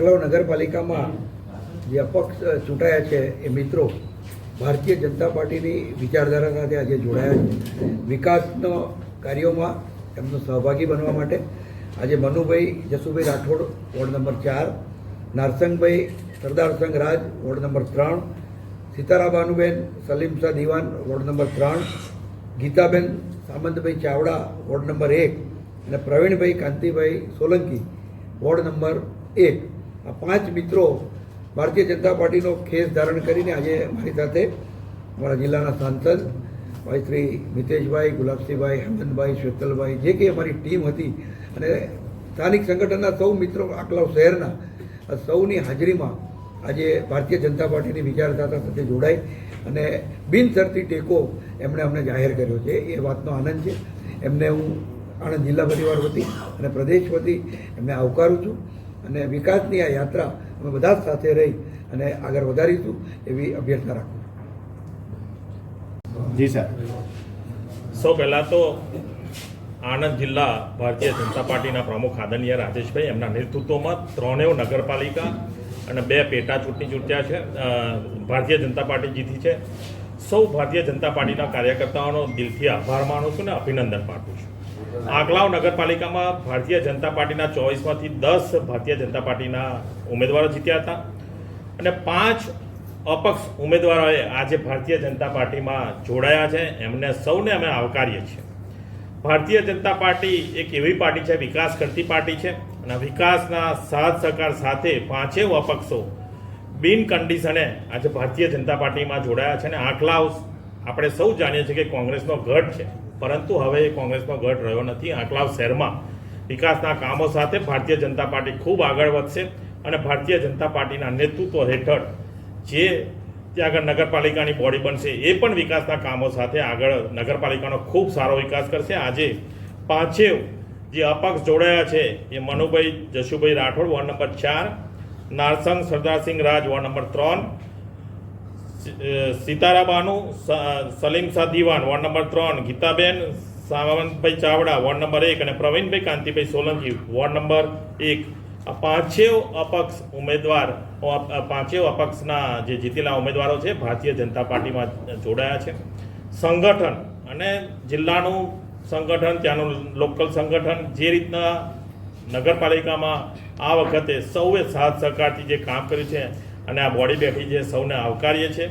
નગરપાલિકામાં જે અપક્ષ ચૂંટાયા છે એ મિત્રો. ભારતીય જનતા પાર્ટીની વિચારધારા સાથે આજે જોડાયા છે. વિકાસનો કાર્યોમાં એમનો સહભાગી બનવા માટે આજે મનુભાઈ જસુભાઈ રાઠોડ, વોર્ડ નંબર ચાર, નારસંગભાઈ, સરદાર સંઘ રાજ વોર્ડ નંબર ત્રણ સીતારાબાનુબેન સલીમ શાહ દિવાન, વોર્ડ નંબર ત્રણ, ગીતાબેન સામંતભાઈ ચાવડા, વોર્ડ નંબર એક, અને પ્રવીણભાઈ કાંતિભાઈ સોલંકી, વોર્ડ નંબર એક. આ પાંચ મિત્રો ભારતીય જનતા પાર્ટીનો ખેસ ધારણ કરીને આજે મારી સાથે અમારા જિલ્લાના સાંસદ ભાઈ શ્રી મિતેશભાઈ, ગુલાબસિંહભાઈ, હેમંતભાઈ, શ્વેતલભાઈ જે કંઈ અમારી ટીમ હતી અને સ્થાનિક સંગઠનના સૌ મિત્રો આકલાવ શહેરના સૌની હાજરીમાં આજે ભારતીય જનતા પાર્ટીની વિચારધારા સાથે જોડાઈ અને બિનશરતી ટેકો એમણે અમને જાહેર કર્યો છે. એ વાતનો આનંદ છે. એમને હું આણંદ જિલ્લા પરિવાર વતી અને પ્રદેશ વતી એમને આવકારું છું. અને વિકાસની આ યાત્રા અમે બધા જ સાથે રહી અને આગળ વધારીશું એવી અભ્યર્થના રાખું જી સર. સૌ પહેલાં તો આણંદ જિલ્લા ભારતીય જનતા પાર્ટીના પ્રમુખ આદરણીય રાજેશભાઈ એમના નેતૃત્વમાં ત્રણેય નગરપાલિકા અને બે પેટા ચૂંટણી ચૂંટ્યા છે ભારતીય જનતા પાર્ટી જીતી છે. સૌ ભારતીય જનતા પાર્ટીના કાર્યકર્તાઓનો દિલથી આભાર માનું છું ને અભિનંદન પાઠવું છું. આગલાવ નગરપાલિકામાં ભારતીય જનતા પાર્ટીના ચોવીસમાંથી દસ ભારતીય જનતા પાર્ટીના ઉમેદવારો જીત્યા હતા અને પાંચ અપક્ષ ઉમેદવારોએ આજે ભારતીય જનતા પાર્ટીમાં જોડાયા છે. એમને સૌને અમે આવકારીએ છીએ. ભારતીય જનતા પાર્ટી એક એવી પાર્ટી છે, વિકાસ કરતી પાર્ટી છે અને વિકાસના સાથ સહકાર સાથે પાંચેય અપક્ષો બિન કન્ડિશને આજે ભારતીય જનતા પાર્ટીમાં જોડાયા છે અને આંકલાવ આપણે સૌ જાણીએ છીએ કે કોંગ્રેસનો ગઢ છે. પરંતુ હવે એ કોંગ્રેસનો ગઢ રહ્યો નથી. આંકલાવ શહેરમાં વિકાસના કામો સાથે ભારતીય જનતા પાર્ટી ખૂબ આગળ વધશે અને ભારતીય જનતા પાર્ટીના નેતૃત્વ હેઠળ જે ત્યાં આગળ નગરપાલિકાની બોડી બનશે, એ પણ વિકાસના કામો સાથે આગળ નગરપાલિકાનો ખૂબ સારો વિકાસ કરશે. આજે પાંચેવ જે અપક્ષ જોડાયા છે એ મનુભાઈ જશુભાઈ રાઠોડ, વોર્ડ નંબર ચાર. નારસંગ, સરદારસિંહ રાજ, વોર્ડ નંબર ત્રણ. સીતારા બાનુ સલીમ શાહ દિવાન, વોર્ડ નંબર ત્રણ. ગીતાબેન, સાવંતભાઈ ચાવડા, વોર્ડ નંબર એક. અને પ્રવીણભાઈ કાંતિભાઈ સોલંકી, વોર્ડ નંબર એક. આ પાંચેય અપક્ષ ઉમેદવાર પાંચેય અપક્ષના જે જીતેલા ઉમેદવારો છે, ભારતીય જનતા પાર્ટીમાં જોડાયા છે. સંગઠન અને જિલ્લાનું સંગઠન, ત્યાંનું લોકલ સંગઠન, જે રીતના નગરપાલિકામાં આ વખતે સૌએ સાથ સહકારથી જે કામ કર્યું છે અને આ બોડી બેઠી છે સૌને આવકારીએ છીએ.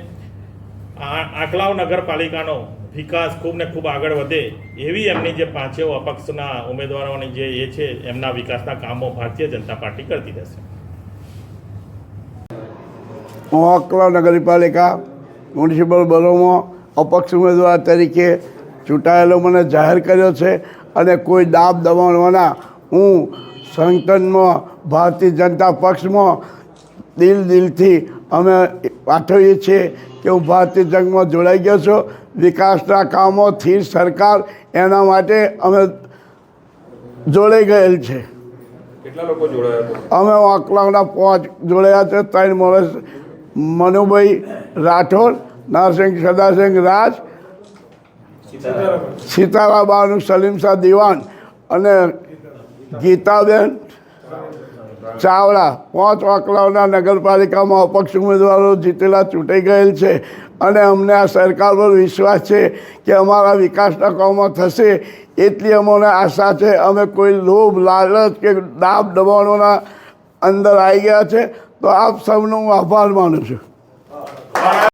આંકલાવ નગરપાલિકાનો વિકાસ ખૂબ ને ખૂબ આગળ વધે એવી એમની જે પાંચેય અપક્ષના ઉમેદવારોની જે એ છે, એમના વિકાસના કામો ભારતીય જનતા પાર્ટી કરતી રહેશે. હું અકલાવ નગરપાલિકા મ્યુનિસિપલ બોરોમાં અપક્ષ ઉમેદવાર તરીકે ચૂંટાયેલો મને જાહેર કર્યો છે અને કોઈ દાબ દબાણવાના હું સંગઠનમાં ભારતીય જનતા પક્ષમાં દિલ દિલથી અમે પાઠવીએ છીએ કે હું ભારતીય જંગમાં જોડાઈ ગયો છું. વિકાસના કામોથી સરકાર એના માટે અમે જોડાઈ ગયેલ છે. અમે અકલાવના પાંચ જોડાયા છે. ત્રણ માણસ મનુભાઈ રાઠોડ નરસિંહ સદાસિંહ રાજ સીતારાબાનું સલીમ શાહ દિવાન અને ગીતાબેન ચાવડા, પાંચ વાકલાઓના નગરપાલિકામાં અપક્ષ ઉમેદવારો જીતેલા ચૂંટાઈ ગયેલ છે. અને અમને આ સરકાર પર વિશ્વાસ છે કે અમારા વિકાસના કામો થશે એટલી અમને આશા છે. અમે કોઈ લોભ, લાલચ કે દાબ દબાણોના અંદર આવી ગયા છે. તો આપ સૌનો હું આભાર માનું છું.